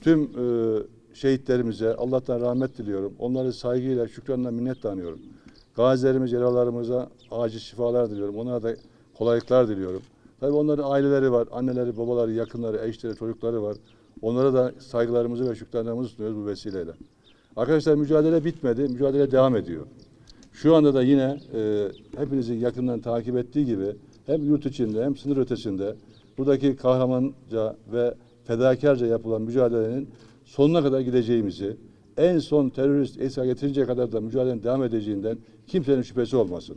Tüm e, şehitlerimize Allah'tan rahmet diliyorum. Onları saygıyla, şükranla minnet tanıyorum. Gazilerimiz, yaralarımıza acil şifalar diliyorum. Onlara da kolaylıklar diliyorum. Tabii onların aileleri var, anneleri, babaları, yakınları, eşleri, çocukları var. Onlara da saygılarımızı ve şükranlarımızı sunuyoruz bu vesileyle. Arkadaşlar mücadele bitmedi, mücadele devam ediyor. Şu anda da yine e, hepinizin yakından takip ettiği gibi hem yurt içinde hem sınır ötesinde buradaki kahramanca ve fedakarca yapılan mücadelenin sonuna kadar gideceğimizi, en son terörist esir getirinceye kadar da mücadelenin devam edeceğinden kimsenin şüphesi olmasın.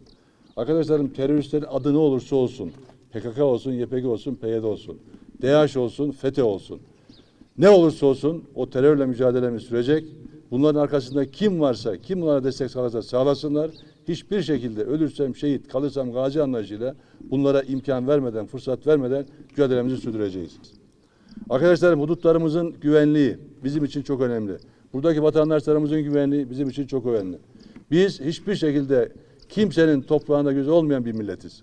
Arkadaşlarım teröristlerin adı ne olursa olsun, PKK olsun, YPG olsun, PYD olsun, DH olsun, FETÖ olsun. Ne olursa olsun o terörle mücadelemiz sürecek. Bunların arkasında kim varsa, kim bunlara destek sağlarsa sağlasınlar. Hiçbir şekilde ölürsem şehit, kalırsam gazi anlayışıyla bunlara imkan vermeden, fırsat vermeden mücadelemizi sürdüreceğiz. Arkadaşlarım hudutlarımızın güvenliği bizim için çok önemli. Buradaki vatandaşlarımızın güvenliği bizim için çok önemli. Biz hiçbir şekilde kimsenin toprağında gözü olmayan bir milletiz.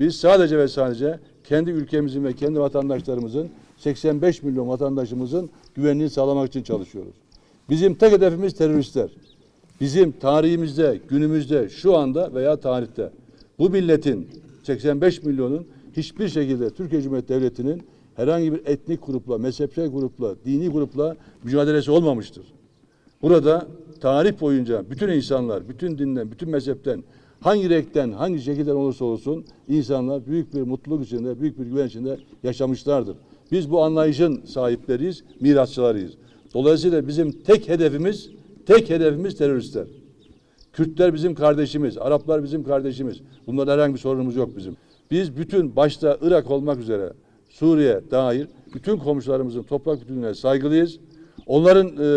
Biz sadece ve sadece kendi ülkemizin ve kendi vatandaşlarımızın 85 milyon vatandaşımızın güvenliğini sağlamak için çalışıyoruz. Bizim tek hedefimiz teröristler. Bizim tarihimizde, günümüzde, şu anda veya tarihte bu milletin 85 milyonun hiçbir şekilde Türkiye Cumhuriyeti Devleti'nin herhangi bir etnik grupla, mezhepsel grupla, dini grupla mücadelesi olmamıştır. Burada tarih boyunca bütün insanlar, bütün dinden, bütün mezhepten, hangi renkten, hangi şekilden olursa olsun insanlar büyük bir mutluluk içinde, büyük bir güven içinde yaşamışlardır. Biz bu anlayışın sahipleriyiz, mirasçılarıyız. Dolayısıyla bizim tek hedefimiz, tek hedefimiz teröristler. Kürtler bizim kardeşimiz, Araplar bizim kardeşimiz. Bunlarla herhangi bir sorunumuz yok bizim. Biz bütün başta Irak olmak üzere Suriye dair bütün komşularımızın toprak bütünlüğüne saygılıyız. Onların e,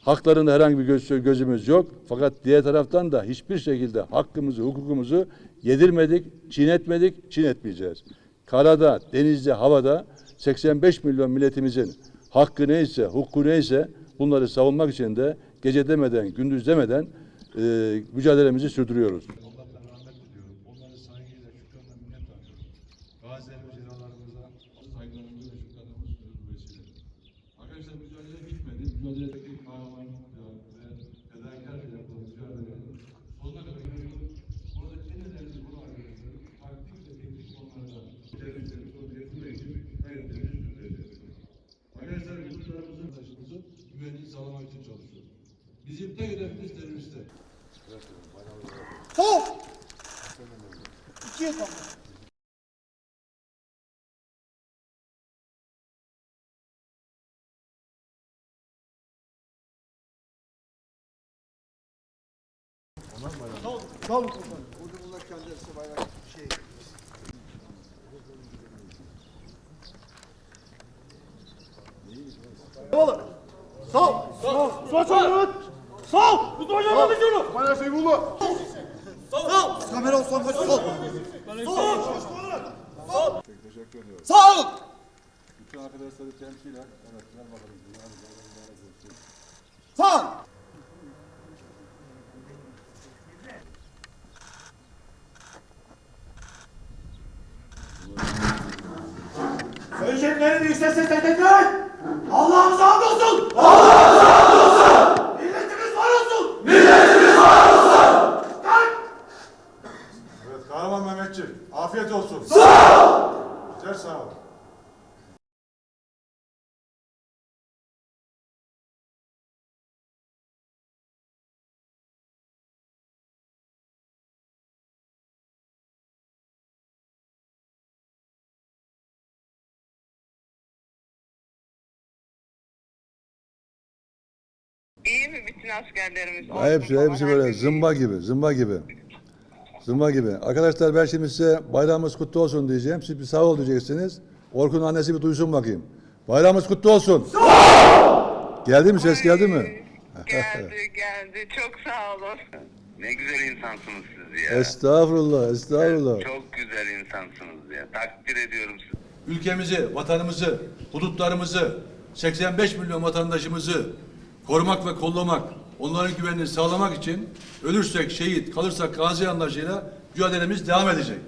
haklarında herhangi bir göz, gözümüz yok. Fakat diğer taraftan da hiçbir şekilde hakkımızı, hukukumuzu yedirmedik, çiğnetmedik, çiğnetmeyeceğiz. Karada, denizde, havada 85 milyon milletimizin hakkı neyse, hukuku neyse bunları savunmak için de gece demeden, gündüz demeden e, mücadelemizi sürdürüyoruz. Allah'tan rahmet diliyorum. Onları saygıyla, şükranla minnet tanıyorum. Gazilerimiz, yaralarımıza saygılarımızı ve şükranlarımızı sunuyoruz bu vesileyle. Arkadaşlar mücadele bitmedi. Ve fedakarca yapılan mücadelenin sonuna kadar gidiyoruz. Burada en önemli konu arkadaşlar, taktik ve teknik konularda teröristlerin sorunu getirmek için gayretlerimizi sürdüreceğiz. Arkadaşlar hukuklarımızın taşımızı güvenliği sağlamak için çalışıyoruz. Bizim tek hedefimiz teröristler. Faul. İkiye kaldır. Sağ olun komutanım. Burada bunlar kendisi bayrak şey. Oğlum. Sağ ol. Sağ ol. Sağ ol. Sağ ol. Sağ ol. Bu da hocam alın şunu. Bayrak şey buldu. Sağ ol. Kamera olsan kaç sağ ol. Sağ ol. Teşekkür ediyorum. Sağ ol. Bütün arkadaşları temsilen, evet, ver bakalım. Sağ Devletlerin yükselse tehditler. Allah'ımıza hamdolsun. Allah'ımıza hamdolsun. Milletimiz var olsun. Milletimiz var olsun. Kalk. Evet Kahraman Mehmetçi. Afiyet olsun. Sağ ol. Güzel sağ ol. İyi mi bütün askerlerimiz? Hepsi, Ordu hepsi falan, böyle herkes iyi. zımba gibi, zımba gibi. Zımba gibi. Arkadaşlar ben şimdi size bayramımız kutlu olsun diyeceğim. Siz bir sağ ol diyeceksiniz. Orkun'un annesi bir duysun bakayım. Bayramımız kutlu olsun. Geldi mi ses geldi mi? Geldi geldi. Çok sağ olun. Ne güzel insansınız siz ya. Estağfurullah, estağfurullah. Çok güzel insansınız ya. Takdir ediyorum sizi. ülkemizi, vatanımızı, hudutlarımızı, 85 milyon vatandaşımızı korumak ve kollamak, onların güvenini sağlamak için ölürsek şehit, kalırsak gazi anlayışıyla mücadelemiz devam edecek.